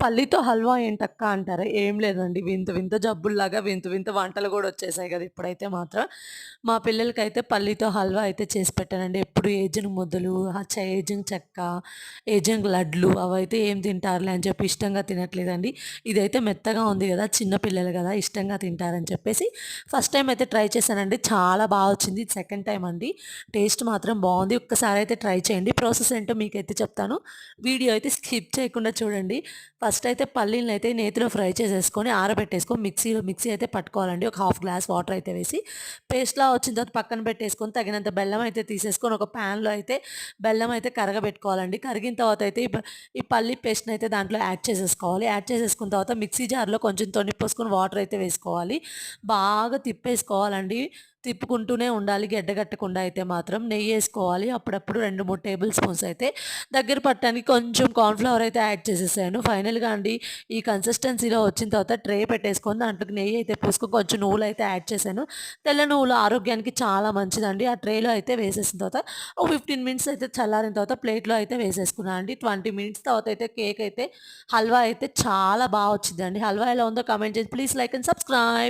పల్లితో హల్వా ఏంటక్క అంటారా? ఏం లేదండి. వింత వింత జబ్బుల్లాగా వింత వింత వంటలు కూడా వచ్చేసాయి కదా ఇప్పుడైతే మాత్రం. మా పిల్లలకైతే పల్లితో హల్వా అయితే చేసి పెట్టానండి. ఎప్పుడు ఏజింగ్ ముద్దలు, ఏజింగ్ చెక్క, ఏజింగ్ లడ్లు అవైతే ఏం తింటారులే అని చెప్పి ఇష్టంగా తినట్లేదండి. ఇదైతే మెత్తగా ఉంది కదా చిన్న పిల్లలు కదా ఇష్టంగా తింటారని చెప్పేసి ఫస్ట్ టైం అయితే ట్రై చేశానండి. చాలా బాగా వచ్చింది. సెకండ్ టైం అండి. టేస్ట్ మాత్రం బాగుంది ఒక్కసారి అయితే ట్రై చేయండి. ప్రాసెస్ ఏంటో మీకైతే చెప్తాను. వీడియో అయితే స్కిప్ చేయకుండా చూడండి. ఫస్ట్ అయితే పల్లీలనైతే నేతిలో ఫ్రై చేసేసుకొని ఆరబెట్టేసుకొని మిక్సీలో మిక్సీ అయితే పట్టుకోవాలండి. ఒక హాఫ్ గ్లాస్ వాటర్ అయితే వేసి పేస్ట్‌లా వచ్చిన తర్వాత పక్కన పెట్టేసుకొని తగినంత బెల్లం అయితే తీసేసుకొని ఒక ప్యాన్‌లో అయితే బెల్లం అయితే కరగబెట్టుకోవాలండి. కరిగిన తర్వాత అయితే ఈ పల్లీ పల్లి పేస్ట్‌ని అయితే దాంట్లో యాడ్ చేసేసుకోవాలి. యాడ్ చేసేసుకున్న తర్వాత మిక్సీ జార్‌లో కొంచెం తొనిపోసుకొని వాటర్ అయితే వేసుకోవాలి. బాగా తిప్పేసుకోవాలండి. తిప్పుకుంటూనే ఉండాలి గడ్డగట్టకుండా అయితే మాత్రం. నెయ్యి వేసుకోవాలి అప్పుడప్పుడు 2, 3 టేబుల్ స్పూన్స్ అయితే దగ్గర పట్టడానికి కొంచెం కార్న్ఫ్లవర్ అయితే యాడ్ చేసేసాను. ఫైనల్‌గా అండి ఈ కన్సిస్టెన్సీలో వచ్చిన తర్వాత ట్రే పెట్టేసుకొని దాంట్లోకి నెయ్యి అయితే పూసుకొని కొంచెం నువ్వులు అయితే యాడ్ చేశాను. తెల్ల నువ్వులు ఆరోగ్యానికి చాలా మంచిదండి. ఆ ట్రేలో అయితే వేసేసిన తర్వాత ఒక 15 మినిట్స్ అయితే చల్లారిన తర్వాత ప్లేట్‌లో అయితే వేసేసుకున్నాను అండి. 20 మినిట్స్ తర్వాత అయితే కేక్ అయితే హల్వా అయితే చాలా బాగా వచ్చిందండి. హల్వా ఎలా ఉందో కమెంట్ చేసి ప్లీజ్ లైక్ అండ్ సబ్స్క్రైబ్.